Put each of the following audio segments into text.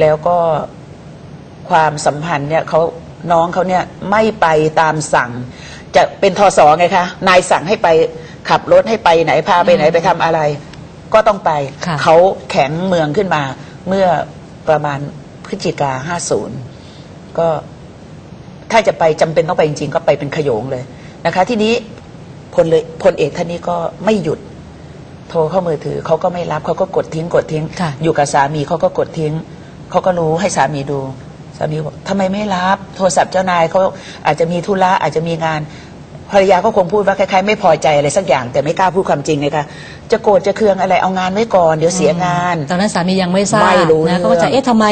แล้วก็ความสัมพันธ์เนี่ยเขาน้องเขาเนี่ยไม่ไปตามสั่ง จะเป็นทศไงคะ นายสั่งให้ไปขับรถให้ไปไหนพาไปไหนไปทำอะไร ก็ต้องไปค่ะเขาแข็งเมืองขึ้นมา เมื่อประมาณพฤศจิกาห้าศูนย์ก็ถ้าจะไปจำเป็นต้องไปจริงๆ ก็ไปเป็นขโยงเลยนะคะ ที่นี้พลเลยพลเอกท่านนี้ก็ไม่หยุด โทรเข้ามือถือเขาก็ไม่รับเขาก็กดทิ้งกดทิ้งค่ะอยู่กับสามีเขาก็กดทิ้ง เขาก็รู้ให้สามีดูสามีบอกทำไมไม่รับ โทรศัพท์เจ้านายเขาอาจจะมีธุระอาจจะมีงานภรรยาก็คงพูดว่าคล้ายๆไม่พอใจอะไรสักอย่างแต่ไม่กล้าพูดความจริงเลยค่ะจะโกรธจะเคืองอะไรเอางานไว้ก่อนเดี๋ยวเสียงาน ตอนนั้นสามียังไม่ทราบไม่รู้นะเรื่องเขาก็จะเอ๊ะทำไม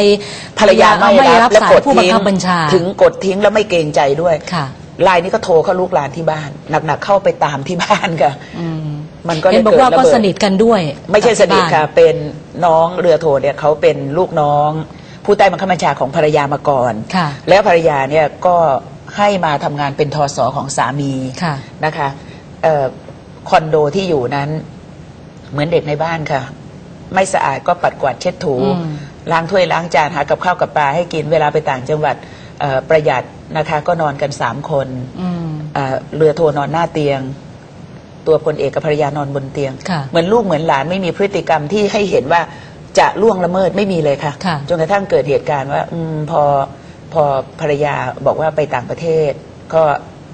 ภรรยาไม่ไม่รัรับบและสากยดผู้บังทิ้งคับบัญชาถึงกดทิ้งแล้วไม่เกรงใจด้วยค่ะไลน์นี้ก็โทรเข้าลูกหลานที่บ้านหนักๆเข้าไปตามที่บ้านค่ะอืมมันก็ลยเห็นบอกว่าดระก็เบิดสนิทกันด้วย ไม่ใช่สนิทกับที่บ้าค่ะเป็น น้องเรือโทเนี่ยเขาเป็นลูกน้อง ผู้ใต้บังคับบัญชาของภรรยามาก่อน ค่ะ แล้วภรรยาเนี่ยก็ให้มาทำงานเป็นทอสอของสามีค่ะนะคะเอ่อคอนโดที่อยู่นั้น เหมือนเด็กในบ้านค่ะ ไม่สะอาดก็ปัดกวาดเช็ดถู อืม ล้างถ้วยล้างจานหากับข้าวกับปลาให้กินเวลาไปต่างจังหวัดเอ่อประหยัดนะคะ ก็นอนกันสามคน อืม เอ่อเรือโทนอนหน้าเตียง ตัวพลเอกกับภรรยานอนบนเตียงค่ะเหมือนลูกเหมือนหลานไม่มีพฤติกรรมที่ให้เห็นว่าจะล่วงละเมิดไม่มีเลยค่ะค่ะจนกระทั่งเกิดเหตุการณ์ว่าอมพอพอภรรยาบอกว่าไปต่างประเทศ ก็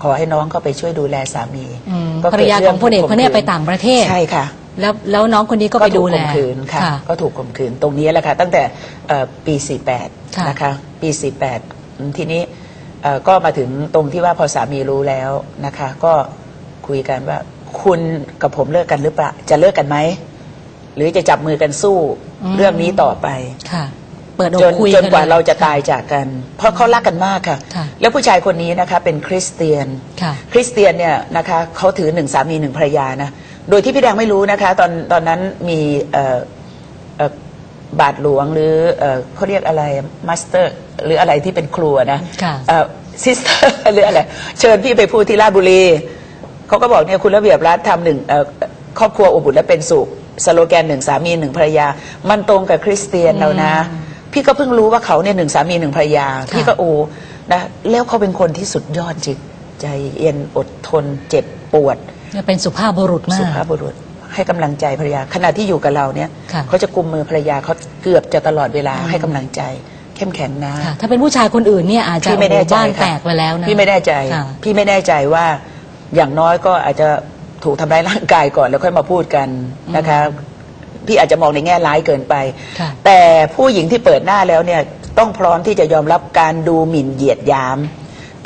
ขอให้น้องเข้าไปช่วยดูแลสามีอืมก็ภรรยาของพลเอกคนเนี้ยไปต่างประเทศใช่ค่ะแล้วแล้วน้องคนนี้ก็ไปดูแลถูข่มขืนค่ะค่ะ ก็ถูกข่มขืนตรงนี้แหละค่ะ ตั้งแต่เอ่อปีค่ะ48 นะคะ ปี 48อืมทีนี้เอ่อก็มาถึงตรงที่ว่าพอสามีรู้แล้วนะคะ ก็คุยกันว่า คุณกับผมเลิกกันหรือเปล่าจะเลิกกันไหมหรือจะจับมือกันสู้อืมเรื่องนี้ต่อไปค่ะเปิดอกจนคุยจนกว่าลยเราจะตายจากกัน เพราะเขารักกันมากค่ะค่ะ แล้วผู้ชายคนนี้นะคะเป็นคริสเตียนค่ะคริสเตียนเนี่ยนะคะเขาถือหนึ่งสามีหนึ่งภรรยานะโดยที่พี่แดงไม่รู้นะคะ ตอนตอนนั้นมีเอ่อเอ่อบาทหลวงหรือเอ่อเขาเรียกอะไรมาสเตอร์ หรืออะไรที่เป็นครัวนะค่ะซิสเตอร์หรืออะไรเชิญพี่ไปพูดที่ราชบุรี เขาก็บอกเนี่ยคุณระเบียบรัฐทำหนึ่งเอ่อครอบครัวอบอุ่นและเป็นสุขสโลแกนหนึ่งสามีหนึ่งภรรยา มันตรงกับคริสเตียนเรานะ พี่ก็เพิ่งรู้ว่าเขาเนี่ยหนึ่งสามีหนึ่งภรรยาค่ะพี่ก็โอ้นะแล้วเขาเป็นคนที่สุดยอดจิตใจเย็นอดทนเจ็บปวดเนี่ยเป็นสุภาพบุรุษมาสุกภาพบุรุษให้กำลังใจภรรยา ขณะที่อยู่กับเราเนี่ยค่ะเขาจะกุมมือภรรยาเขาเกือบจะตลอดเวลาให้กำลังใจเข้มแข็งนะค่ะถ้าเป็นผู้ชายคนอื่นเนี่ยอาจจะพี่ไม่แน่ใจบ้านค่ะแตกไปแล้วนะพี่ไม่แน่ใจค่ะพี่ไม่แน่ใจว่า อย่างน้อยก็อาจจะถูกทำร้ายร่างกายก่อนแล้วค่อยมาพูดกันนะคะ พี่อาจจะมองในแง่ร้ายเกินไป ค่ะแต่ผู้หญิงที่เปิดหน้าแล้วเนี่ยต้องพร้อมที่จะยอมรับการดูหมิ่นเหยียดหยาม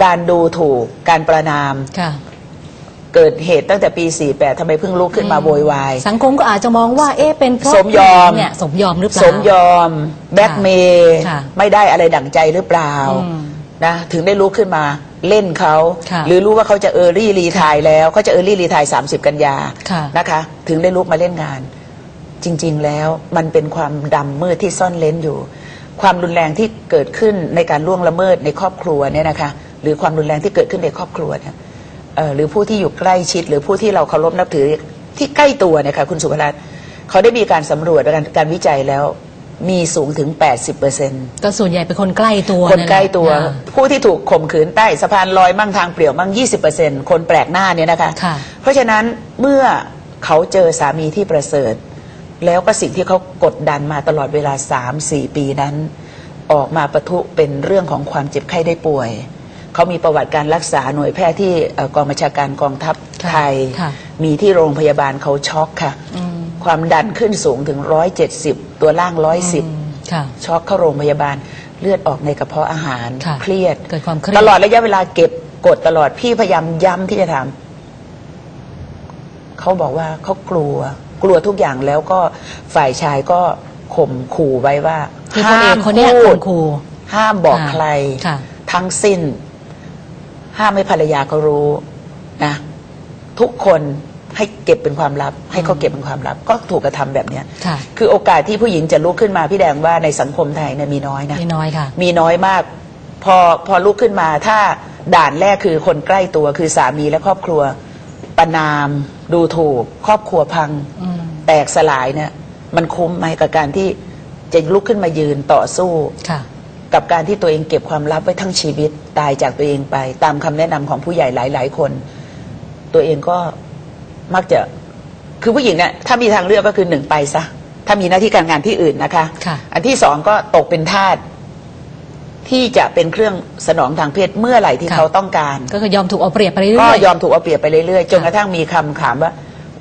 การดูถูกการประนาม ค่ะ เกิดเหตุตั้งแต่ปี 48ทำไมเพิ่งลุกขึ้นมาโวยวาย สังคมก็อาจจะมองว่า เอ๊ะเป็นเพราะสมยอม เนี่ยสมยอมหรือเปล่า สมยอม แบล็กเมย์ค่ะไม่ได้อะไรดั่งใจหรือเปล่าอืม นะถึงได้ลุกขึ้นมา เล่นเขา ค่ะหรือรู้ว่าเขาจะเออร์ลี่รีทายแล้วเขาจะเออร์ลี่รีทาย30 กันยาค่ะ นะคะ ถึงได้ลุกมาเล่นงาน จริง ๆ แล้วมันเป็นความดำมืดที่ซ่อนเล้นอยู่ ความรุนแรงที่เกิดขึ้นในการล่วงละเมิดในครอบครัวเนี่ยนะคะ หรือความรุนแรงที่เกิดขึ้นในครอบครัวเนี่ยเอ่อหรือผู้ที่อยู่ใกล้ชิด หรือผู้ที่เราเคารพนับถือที่ใกล้ตัวเนี่ยค่ะคุณสุภรัตน์เขาได้มีการสำรวจและการการวิจัยแล้ว มีสูงถึง 80เปอร์เซ็นต์ก็ส่วนใหญ่เป็นคนใกล้ตัวคนใกล้ตัว นั่นแหละผู้ที่ถูกข่มขืนใต้สะพานลอยมั่งทางเปลี่ยวมั่ง 20%คนแปลกหน้าเนี่ยนะคะ ค่ะ เพราะฉะนั้นเมื่อเขาเจอสามีที่ประเสริฐ แล้วก็สิ่งที่เขากดดันมาตลอดเวลา 3-4 ปีนั้น ออกมาประทุเป็นเรื่องของความเจ็บไข้ได้ป่วย เขามีประวัติการรักษาหน่วยแพทย์ที่เอ่อกองบัญชาการกองทัพค่ะไทย ค่ะ มีที่โรงพยาบาลเขาช็อกค่ะ อืม ความดันขึ้นสูงถึง 170 ตัวล่าง110ค่ะช็อกเข้าโรงพยาบาลเลือดออกในกระเพาะอาหารค่ะเครียด เกิดความเครียด ตลอดระยะเวลาเก็บกดตลอดพี่พยายามย้ำที่จะถามเขาบอกว่าเขากลัว กลัวทุกอย่างแล้วก็ฝ่ายชายก็ข่มขู่ไว้ว่าคือคนเอกคนเนี้ยพูคดนครู ห้ามบอกค่ะใคร ค่ะ ทั้งสิ้น ห้ามให้ภรรยาเขารู้นะ ทุกคน ให้เก็บเป็นความลับ ให้เขาเก็บเป็นความลับ ก็ถูกกระทำแบบเนี้ยค่ะ คือโอกาสที่ผู้หญิงจะลุกขึ้นมาพี่แดงว่าในสังคมไทยเนี่ยมีน้อยนะไม่น้อยค่ะ มีน้อยมาก พอพอลุกขึ้นมาถ้าด่านแรกคือคนใกล้ตัวคือสามีและครอบครัวประนาม ดูถูก ครอบครัวพัง อืม แตกสลายเนี่ยมันคุ้มไหมกับการที่จะลุกขึ้นมายืนต่อสู้ ค่ะ กับการที่ตัวเองเก็บความลับไว้ทั้งชีวิตตายจากตัวเองไป ตามคำแนะนำของผู้ใหญ่หลาย ๆ คน ตัวเองก็ มักจะคือผู้หญิงเนี่ยถ้ามีทางเลือกก็คือหนึ่งไปซะถ้ามีหน้าที่การงานที่อื่นนะคะค่ะอันที่สองก็ตกเป็นทาสที่จะเป็นเครื่องสนองทางเพศเมื่อไหร่ที่ค่ะเขาต้องการ ก็คือยอมถูกเอาเปรียบไปเรื่อยๆก็ยอมถูกเอาเปรียบไปเรื่อยๆจนกระทั่งมีคำถามว่า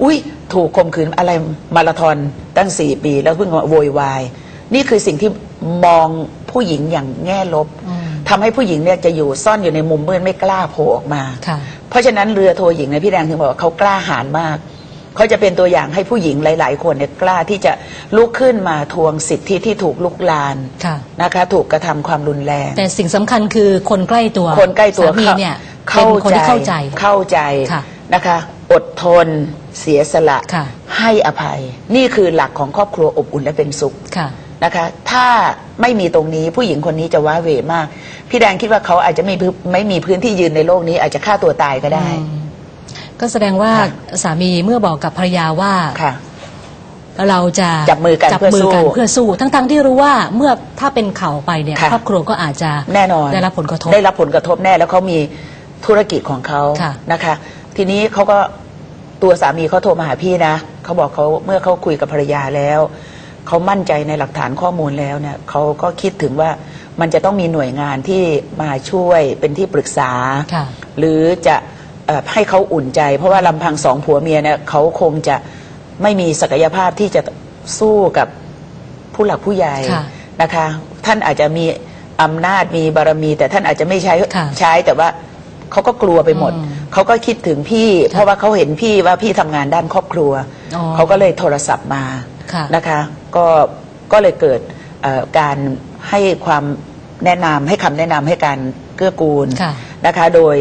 อุ้ยถูกข่มขืนอะไรมาราธอนตั้งสี่ปี แล้วเพิ่งมาโวยวาย นี่คือสิ่งที่มองผู้หญิงอย่างแง่ลบอืมทำให้ผู้หญิงเนี่ยจะอยู่ซ่อนอยู่ในมุมมืดไม่กล้าโผล่ออกมาค่ะ เพราะฉะนั้นเรือโทหญิงเนี่ยพี่แดงถึงบอกว่าเขากล้าหาญมากเขาจะเป็นตัวอย่างให้ผู้หญิงหลาย ๆ คนเนี่ยกล้าที่จะลุกขึ้นมาทวงสิทธิที่ถูกลุกลานค่ะนะคะ ถูกกระทำความรุนแรง แต่สิ่งสำคัญคือคนใกล้ตัวคนใกล้ตัวสามีเนี่ยเป็นคนที่เข้าใจเข้าใจค่ะนะคะ อดทน เสียสละค่ะให้อภัย นี่คือหลักของครอบครัวอบอุ่นและเป็นสุขค่ะ นะคะ ถ้าไม่มีตรงนี้ผู้หญิงคนนี้จะว้าเหวมาก พี่แดงคิดว่าเขาอาจจะไม่พื้นไม่มีพื้นที่ยืนในโลกนี้ อาจจะฆ่าตัวตายก็ได้อืมก็แสดงว่าค่ะสามีเมื่อบอกกับภรรยาว่าค่ะเราจะจับมือกันจับเพื่อมือกันสู้เพื่อสู้ทั้งๆที่รู้ว่าเมื่อถ้าเป็นข่าวไปเนี่ยค่ะครอบครัวก็อาจจะแน่นอนได้รับผลกระทบได้รับผลกระทบแน่แล้วเขามีธุรกิจของเขาค่ะนะคะ ทีนี้เขาก็ตัวสามีเขาโทรมาหาพี่นะเขาบอกเขาเมื่อเขาคุยกับภรรยาแล้ว เขามั่นใจในหลักฐานข้อมูลแล้วเนี่ยเขาก็คิดถึงว่ามันจะต้องมีหน่วยงานที่มาช่วยเป็นที่ปรึกษา ค่ะ หรือจะเอ่อให้เขาอุ่นใจ เพราะว่าลำพังสองผัวเมียเนี่ยเขาคงจะไม่มีศักยภาพที่จะสู้กับผู้หลักผู้ใหญ่ค่ะนะคะ ท่านอาจจะมีอำนาจมีบารมี แต่ท่านอาจจะไม่ใช้ค่ะใช้แต่ว่าเขาก็กลัวไปหมด อืมเขาก็คิดถึงพี่ เพราะว่าเขาเห็นพี่ว่าพี่ทำงานด้านครอบครัว อ๋อเขาก็เลยโทรศัพท์มาค่ะ นะคะ ก็ก็เลยเกิดเอ่อการให้ความแนะนำให้คำแนะนำให้การเกื้อกูลค่ะนะคะ โดย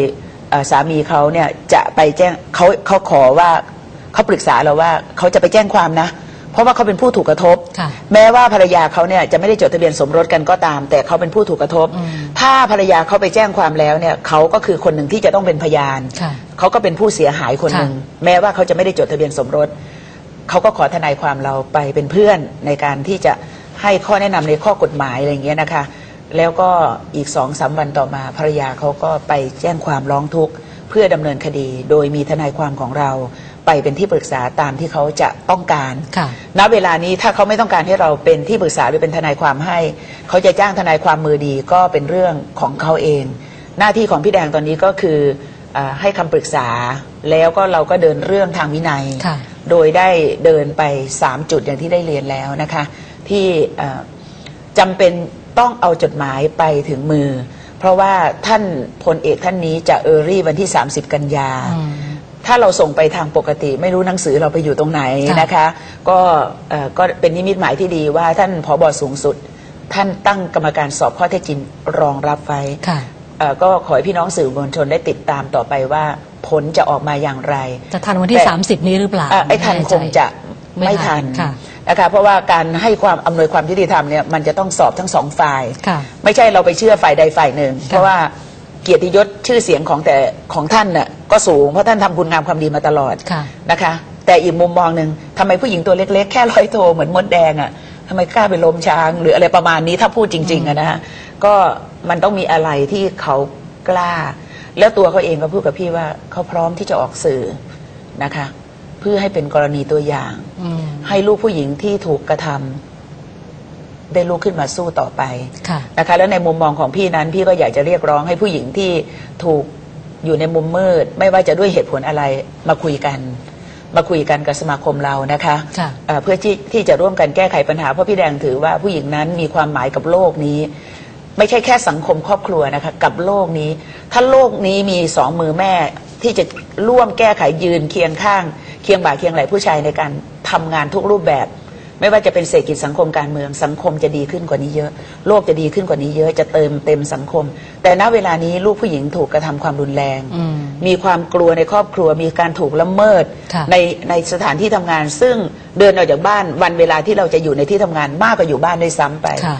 เอ่อสามีเขาเนี่ยจะไปแจ้งเขาเขาขอว่าเขาปรึกษาเราว่าเขาจะไปแจ้งความนะ เพราะว่าเขาเป็นผู้ถูกกระทบค่ะแม้ว่าภรรยาเขาเนี่ยจะไม่ได้จดทะเบียนสมรสกันก็ตาม แต่เขาเป็นผู้ถูกกระทบอืมถ้าภรรยาเขาไปแจ้งความแล้วเนี่ยเขาก็คือคนหนึ่งที่จะต้องเป็นพยานค่ะเขาก็เป็นผู้เสียหายคนหนึ่งค่ะแม้ว่าเขาจะไม่ได้จดทะเบียนสมรส เขาก็ขอทนายความเราไปเป็นเพื่อนในการที่จะให้ข้อแนะนำในข้อกฎหมายอะไรอย่างเงี้ยนะคะ แล้วก็อีกสองสามวันต่อมาภรรยาเขาก็ไปแจ้งความร้องทุกข์ เพื่อดำเนินคดี โดยมีทนายความของเรา ไปเป็นที่ปรึกษาตามที่เขาจะต้องการ ค่ะ ณเวลานี้ถ้าเขาไม่ต้องการให้เราเป็นที่ปรึกษาหรือเป็นทนายความให้ เขาจะจ้างทนายความมือดีก็เป็นเรื่องของเขาเอง หน้าที่ของพี่แดงตอนนี้ก็คืออาให้คำปรึกษาแล้วก็เราก็เดินเรื่องทางวินัย ค่ะ โดยได้เดินไป 3 จุดอย่างที่ได้เรียนแล้วนะคะ ที่เอ่อจำเป็นต้องเอาจดหมายไปถึงมือ เพราะว่าท่านพลเอกท่านนี้จะเออรี่วันที่ 30 กันยาอืมถ้าเราส่งไปทางปกติ ไม่รู้หนังสือเราไปอยู่ตรงไหนค่ะนะคะ ก็เอ่อก็เป็นนิมิตหมายที่ดีว่าท่านผอบอสูงสุด ท่านตั้งกรรมการสอบข้อเท็จจริงรองรับไว้ค่ะเอ่อก็ขอให้พี่น้องสื่อมวลชนได้ติดตามต่อไปว่า ผลจะออกมาอย่างไร จะทันวันที่แต่30 นี้หรือเปล่าอะไอ้ทันม่แใจคงจะไม่ไม่ทัทันนค่ะนะคะเพราะว่าการให้ความอำนวยความยุติธรรมเนี่ยมันจะต้องสอบทั้งสองฝ่ายค่ะไม่ใช่เราไปเชื่อฝ่ายใดฝ่ายหนึ่ง เพราะว่าเกียรติยศชื่อเสียงของแต่ของท่านน่ะก็สูงเพราะท่านทำคุณงามความดีมาตลอดค่ะนะคะ แต่อีกมุมมองหนึ่งทำไมผู้หญิงตัวเล็กๆ แค่ร้อยโทเหมือนมดแดงอะทำไมกล้าไปล้มช้าง หรืออะไรประมาณนี้ถ้าพูดจริง ๆอะนะฮะก็มันต้องมีอะไรที่เขากล้า แล้วตัวเขาเองก็พูดกับพี่ว่าเขาพร้อมที่จะออกสื่อนะคะ เพื่อให้เป็นกรณีตัวอย่างอืมให้ลูกผู้หญิงที่ถูกกระทำได้ลุกขึ้นมาสู้ต่อไปค่ะนะคะ แล้วในมุมมองของพี่นั้น พี่ก็อยากจะเรียกร้องให้ผู้หญิงที่ถูกอยู่ในมุมมืด ไม่ว่าจะด้วยเหตุผลอะไรมาคุยกัน มาคุยกันกับสมาคมเรานะคะค่ะเอ่อเพื่อที่ที่จะร่วมกันแก้ไขปัญหาเพราะพี่แดงถือว่าผู้หญิงนั้นมีความหมายกับโลกนี้ ไม่ใช่แค่สังคมครอบครัวนะคะกับโลกนี้ ถ้าโลกนี้มีสองมือแม่ที่จะร่วมแก้ไขยืนเคียงข้าง เคียงบ่าเคียงไหลผู้ชายในการทำงานทุกรูปแบบ ไม่ว่าจะเป็นเศรษฐกิจสังคมการเมืองสังคมจะดีขึ้นกว่านี้เยอะ โลกจะดีขึ้นกว่านี้เยอะจะเติมเต็มสังคม แต่ณเวลานี้ลูกผู้หญิงถูกกระทำความรุนแรงอืมมีความกลัวในครอบครัว มีการถูกละเมิดค่ะในในสถานที่ทำงาน ซึ่งเดินออกจากบ้านวันเวลาที่เราจะอยู่ในที่ทำงานมากกว่าอยู่บ้านด้วยซ้ำไปค่ะ